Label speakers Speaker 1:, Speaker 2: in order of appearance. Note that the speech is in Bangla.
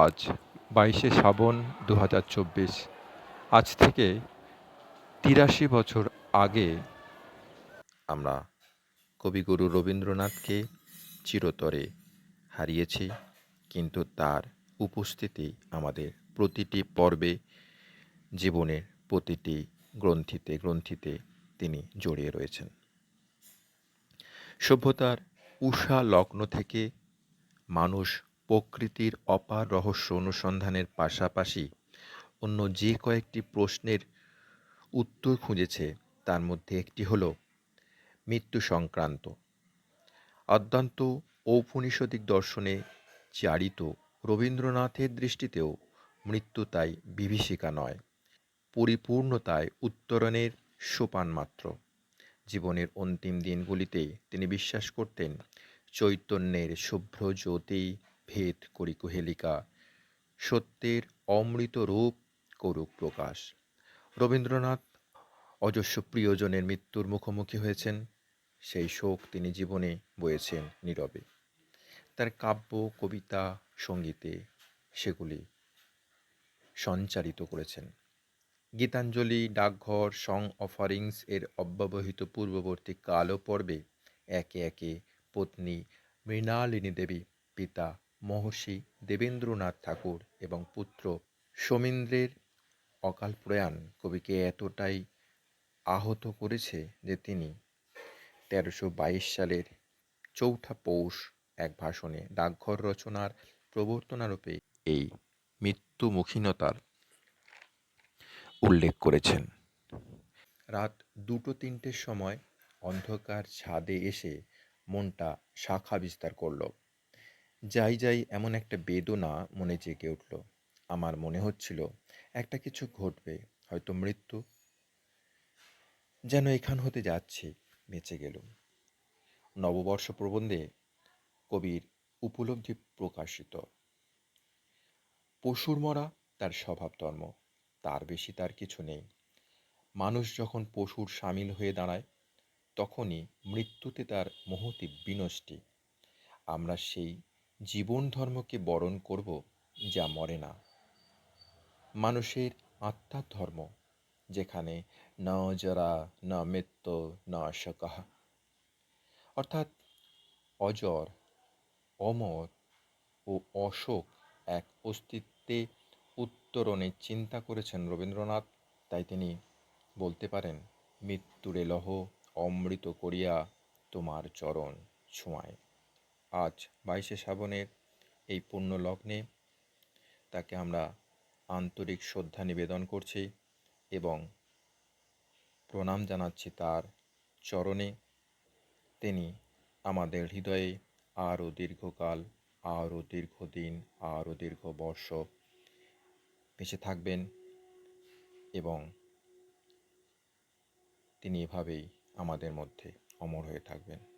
Speaker 1: আজ, বাইশে শ্রাবণ দু হাজার চব্বিশ। আজ থেকে তিরাশি বছর আগে আমরা কবিগুরু রবীন্দ্রনাথকে চিরতরে হারিয়েছি, কিন্তু তার উপস্থিতি আমাদের প্রতিটি পর্বে, জীবনের প্রতিটি গ্রন্থিতে গ্রন্থিতে তিনি জড়িয়ে রয়েছেন। সভ্যতার উষা লগ্ন থেকে মানুষ প্রকৃতির অপার রহস্য অনুসন্ধানের পাশাপাশি অন্য যে কয়েকটি প্রশ্নের উত্তর খুঁজেছে, তার মধ্যে একটি হলো, মৃত্যু সংক্রান্ত। অত্যন্ত ঔপনিষদিক দর্শনে চারিত রবীন্দ্রনাথের দৃষ্টিতেও মৃত্যু তাই বিভীষিকা নয়, পরিপূর্ণতায় উত্তরণের সোপান মাত্র। জীবনের অন্তিম দিনগুলিতে তিনি বিশ্বাস করতেন, চৈতন্যের শুভ্র জ্যোতি ভেদ করি কুহেলিকা, সত্যের অমৃত রূপ করুক প্রকাশ। রবীন্দ্রনাথ অজস্র প্রিয়জনের মৃত্যুর মুখোমুখি হয়েছেন, সেই শোক তিনি জীবনে বয়েছেন নীরবে। তার কাব্য, কবিতা, সঙ্গীতে সেগুলি সঞ্চারিত করেছেন। গীতাঞ্জলি, ডাকঘর সং অফারিংস এর অব্যবহিত পূর্ববর্তী কালো পর্বে একে একে পত্নী মৃণালিনী দেবী, পিতা মহর্ষি দেবেন্দ্রনাথ ঠাকুর এবং পুত্র সমীন্দ্রের অকাল প্রয়াণ কবিকে এতটাই আহত করেছে যে তিনি তেরোশো বাইশ সালের চৌঠা পৌষ এক ভাষণে ডাকঘর রচনার প্রবর্তনারূপে এই মৃত্যুমুখীনতার উল্লেখ করেছেন। রাত দুটো তিনটের সময় অন্ধকার ছাদে এসে মনটা শাখা বিস্তার করল। যাই যাই এমন একটা বেদনা মনে জেগে উঠল। আমার মনে হচ্ছিল, একটা কিছু ঘটবে, হয়তো মৃত্যু। যেন এখান হতে যাচ্ছি, বেঁচে গেলুম। নববর্ষ প্রবন্ধে কবির উপলব্ধি প্রকাশিত। পশুর মরা, তার স্বভাব ধর্ম তার বেশি তার কিছু নেই। মানুষ যখন পশুর সামিল হয়ে দাঁড়ায়, তখনই মৃত্যুতে তার মহতি বিনষ্টি। আমরা সেই জীবন ধর্মকে বরণ করব যা মরে না। মানুষের আত্মার ধর্ম যেখানে না জরা, না মৃত্য, না শকাহ। অর্থাৎ অজর, অমর ও অশোক এক অস্তিত্বে উত্তরণে চিন্তা করেছেন রবীন্দ্রনাথ, তাই তিনি বলতে পারেন, মৃত্যুরে লহ, অমৃত করিয়া তোমার চরণ ছোঁয়ায়। আজ বাইশে শ্রাবণের এই পূর্ণ লগ্নে তাকে আমরা আন্তরিক শ্রদ্ধা নিবেদন করছি এবং প্রণাম জানাচ্ছি তার চরণে। তিনি আমাদের হৃদয়ে আরও দীর্ঘকাল, আরও দীর্ঘদিন, আরও দীর্ঘ বর্ষ বেঁচে থাকবেন এবং তিনি এভাবেই আমাদের মধ্যে অমর হয়ে থাকবেন।